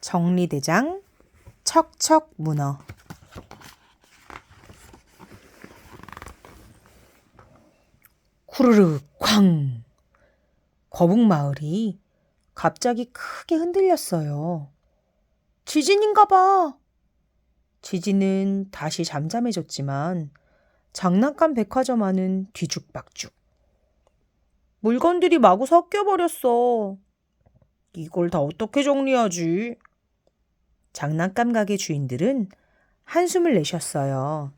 정리대장 척척 문어 후르르 쾅 거북 마을이 갑자기 크게 흔들렸어요. 지진인가 봐. 지진은 다시 잠잠해졌지만 장난감 백화점 안은 뒤죽박죽. 물건들이 마구 섞여버렸어. 이걸 다 어떻게 정리하지? 장난감 가게 주인들은 한숨을 내셨어요.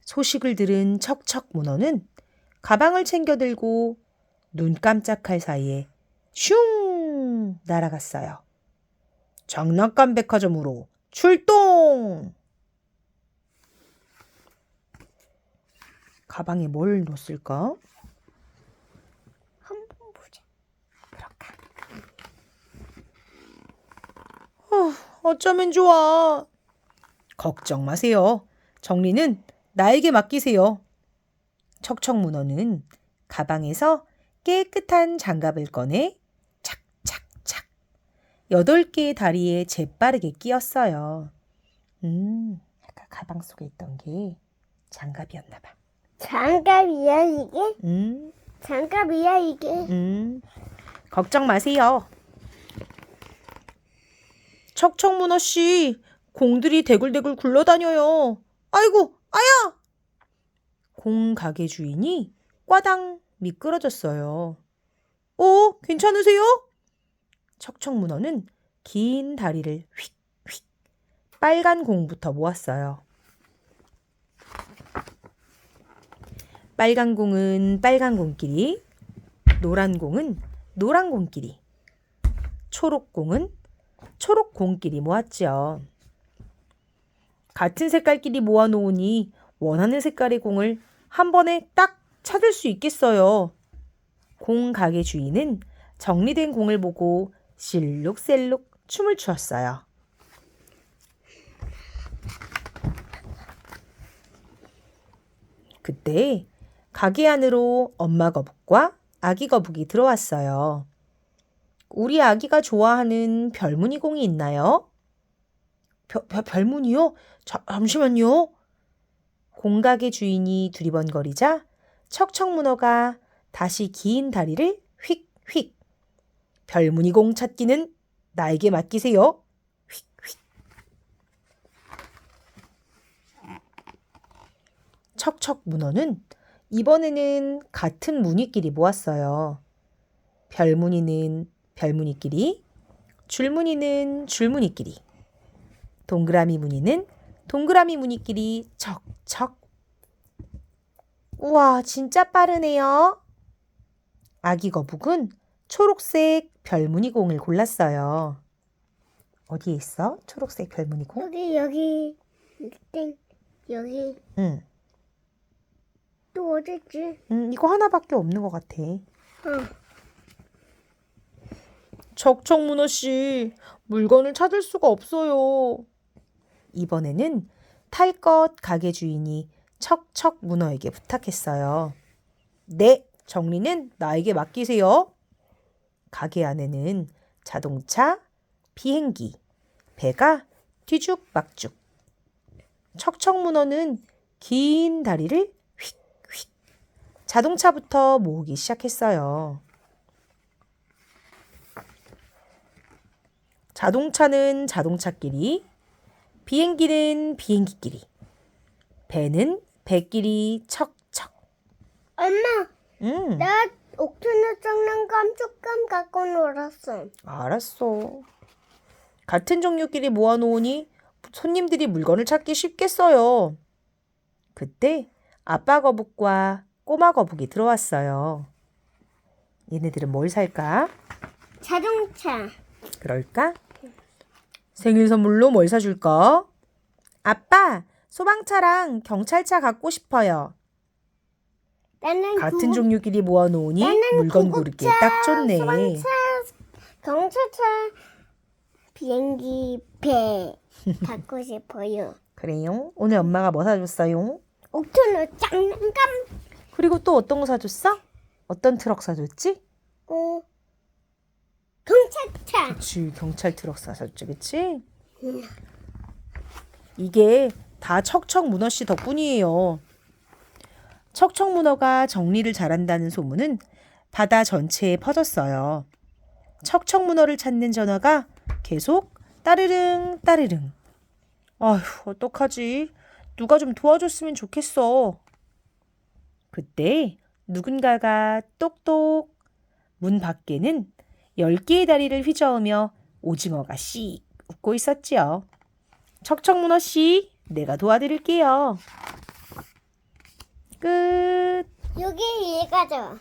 소식을 들은 척척 문어는 가방을 챙겨 들고 눈 깜짝할 사이에 슝 날아갔어요. 장난감 백화점으로 출동! 가방에 뭘 넣었을까? 한번 보자. 그럴까? 어, 어쩌면 좋아. 걱정 마세요. 정리는 나에게 맡기세요. 척척 문어는 가방에서 깨끗한 장갑을 꺼내 착착착 여덟 개의 다리에 재빠르게 끼었어요. 음, 아까 가방 속에 있던 게 장갑이었나 봐. 장갑이야 이게? 음, 장갑이야 이게? 음, 걱정 마세요. 척척문어 씨, 공들이 대굴대굴 굴러다녀요. 아이고, 아야! 공 가게 주인이 꽈당 미끄러졌어요. 어, 괜찮으세요? 척척문어는 긴 다리를 휙휙 빨간 공부터 모았어요. 빨간 공은 빨간 공끼리, 노란 공은 노란 공끼리, 초록 공은 초록 공끼리 모았죠. 같은 색깔끼리 모아놓으니 원하는 색깔의 공을 한 번에 딱 찾을 수 있겠어요. 공 가게 주인은 정리된 공을 보고 실룩셀룩 춤을 추었어요. 그때 가게 안으로 엄마 거북과 아기 거북이 들어왔어요. 우리 아기가 좋아하는 별무늬 공이 있나요? 별, 별, 별무늬요? 자, 잠시만요. 공가게 주인이 두리번거리자 척척 문어가 다시 긴 다리를 휙휙. 별무늬 공 찾기는 나에게 맡기세요. 휙휙. 척척 문어는 이번에는 같은 무늬끼리 모았어요. 별무늬는 별무늬끼리, 줄무늬는 줄무늬끼리, 동그라미 무늬는 동그라미 무늬끼리 척척. 우와, 진짜 빠르네요. 아기 거북은 초록색 별무늬 공을 골랐어요. 어디에 있어? 초록색 별무늬 공? 여기 여기 땡 여기 응. 또 어딨지? 음, 이거 하나밖에 없는 것 같아. 어. 척척문어 씨, 물건을 찾을 수가 없어요. 이번에는 탈 것 가게 주인이 척척 문어에게 부탁했어요. 네, 정리는 나에게 맡기세요. 가게 안에는 자동차, 비행기, 배가 뒤죽박죽. 척척 문어는 긴 다리를 휙휙 자동차부터 모으기 시작했어요. 자동차는 자동차끼리, 비행기는 비행기끼리, 배는 배끼리 척척. 엄마, 음, 나 옥토너 장난감 조금 갖고 놀았어. 알았어. 같은 종류끼리 모아놓으니 손님들이 물건을 찾기 쉽겠어요. 그때 아빠 거북과 꼬마 거북이 들어왔어요. 얘네들은 뭘 살까? 자동차. 그럴까? 생일 선물로 뭘 사줄까? 아빠, 소방차랑 경찰차 갖고 싶어요. 나는 같은 구급- 종류끼리 모아놓으니 나는 물건 고르기에 딱 좋네. 소방차, 경찰차, 비행기, 배 갖고 싶어요. 그래요? 오늘 엄마가 뭐 사줬어요? 옥토너 장난감. 그리고 또 어떤 거 사줬어? 어떤 트럭 사줬지? 어, 그치 경찰 트럭 사셨지 그치? 이게 다 척척 문어 씨 덕분이에요. 척척 문어가 정리를 잘한다는 소문은 바다 전체에 퍼졌어요. 척척 문어를 찾는 전화가 계속 따르릉 따르릉. 아휴 어떡하지? 누가 좀 도와줬으면 좋겠어. 그때 누군가가 똑똑 문 밖에는 열 개의 다리를 휘저으며 오징어가 씩 웃고 있었지요. 척척문어 씨, 내가 도와드릴게요. 끝. 여기 얘가죠.